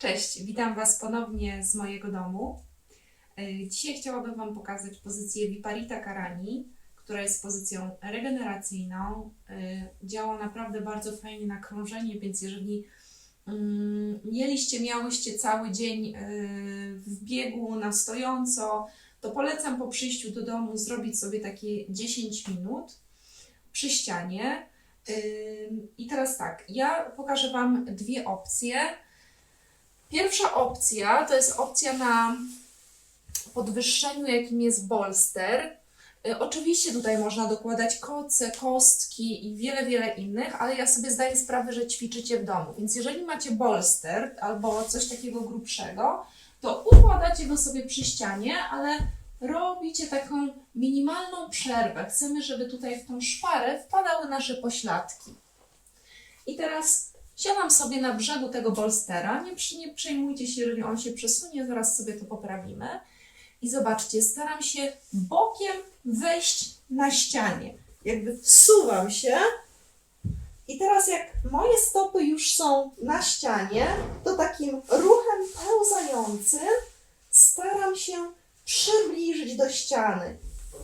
Cześć, witam Was ponownie z mojego domu. E, Dzisiaj chciałabym Wam pokazać pozycję Viparita Karani, która jest pozycją regeneracyjną. E, Działa naprawdę bardzo fajnie na krążenie, więc jeżeli mm, mieliście, miałyście cały dzień e, w biegu na stojąco, to polecam po przyjściu do domu zrobić sobie takie 10 minut przy ścianie. I teraz tak, ja pokażę Wam dwie opcje. Pierwsza opcja to jest opcja na podwyższeniu, jakim jest bolster. Y, Oczywiście tutaj można dokładać koce, kostki i wiele, wiele innych, ale ja sobie zdaję sprawę, że ćwiczycie w domu. Więc jeżeli macie bolster albo coś takiego grubszego, to układacie go sobie przy ścianie, ale robicie taką minimalną przerwę. Chcemy, żeby tutaj w tą szparę wpadały nasze pośladki. I teraz siadam sobie na brzegu tego bolstera. Nie, nie przejmujcie się, jeżeli on się przesunie, zaraz sobie to poprawimy. I zobaczcie, staram się bokiem wejść na ścianie. Jakby wsuwam się. I teraz jak moje stopy już są na ścianie, to takim ruchem pełzającym staram się przybliżyć do ściany.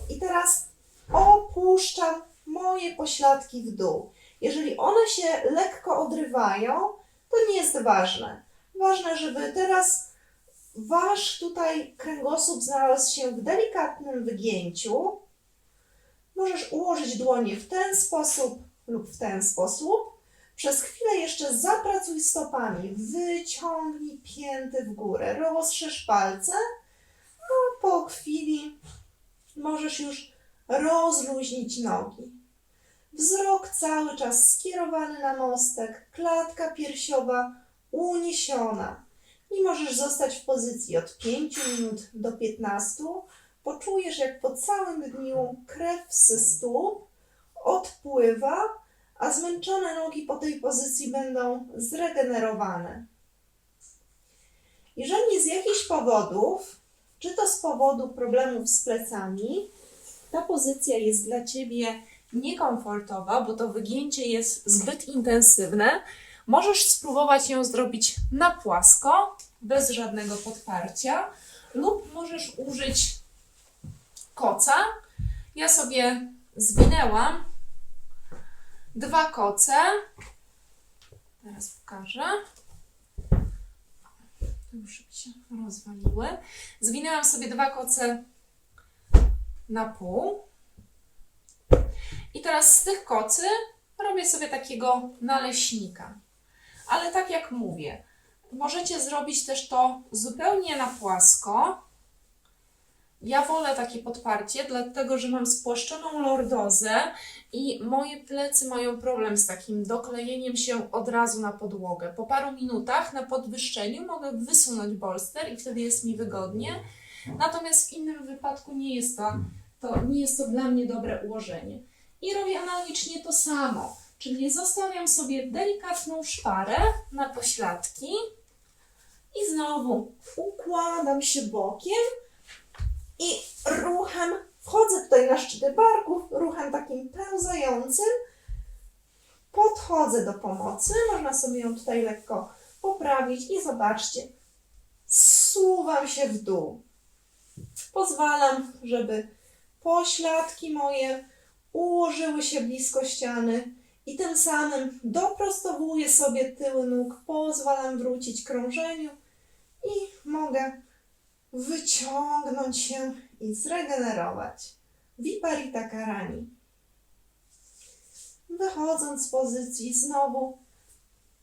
I teraz opuszczam moje pośladki w dół. Jeżeli one się lekko odrywają, to nie jest ważne. Ważne, żeby teraz wasz tutaj kręgosłup znalazł się w delikatnym wygięciu. Możesz ułożyć dłonie w ten sposób lub w ten sposób. Przez chwilę jeszcze zapracuj stopami. Wyciągnij pięty w górę, rozszerz palce, a po chwili możesz już rozluźnić nogi. Wzrok cały czas skierowany na mostek, klatka piersiowa uniesiona. I możesz zostać w pozycji od 5 minut do 15. Poczujesz, jak po całym dniu krew z stóp odpływa, a zmęczone nogi po tej pozycji będą zregenerowane. Jeżeli z jakichś powodów, czy to z powodu problemów z plecami, ta pozycja jest dla Ciebie niekomfortowa, bo to wygięcie jest zbyt intensywne, możesz spróbować ją zrobić na płasko, bez żadnego podparcia, lub możesz użyć koca. Ja sobie zwinęłam dwa koce. Teraz pokażę. Już się rozwaliły. Zwinęłam sobie dwa koce na pół. I teraz z tych kocy robię sobie takiego naleśnika. Ale tak jak mówię, możecie zrobić też to zupełnie na płasko. Ja wolę takie podparcie, dlatego że mam spłaszczoną lordozę i moje plecy mają problem z takim doklejeniem się od razu na podłogę. Po paru minutach na podwyższeniu mogę wysunąć bolster i wtedy jest mi wygodnie. Natomiast w innym wypadku nie jest to, to, nie jest to dla mnie dobre ułożenie. I robię analogicznie to samo, czyli zostawiam sobie delikatną szparę na pośladki i znowu układam się bokiem i ruchem wchodzę tutaj na szczyty barków, ruchem takim pełzającym podchodzę do pomocy. Można sobie ją tutaj lekko poprawić i zobaczcie, zsuwam się w dół. Pozwalam, żeby pośladki moje ułożyły się blisko ściany i tym samym doprostowuję sobie tyły nóg, pozwalam wrócić krążeniu i mogę wyciągnąć się i zregenerować. Viparita Karani. Wychodząc z pozycji znowu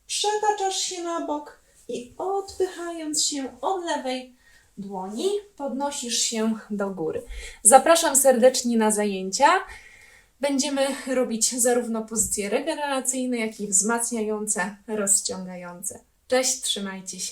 przetaczasz się na bok i odpychając się od lewej dłoni podnosisz się do góry. Zapraszam serdecznie na zajęcia. Będziemy robić zarówno pozycje regeneracyjne, jak i wzmacniające, rozciągające. Cześć, trzymajcie się.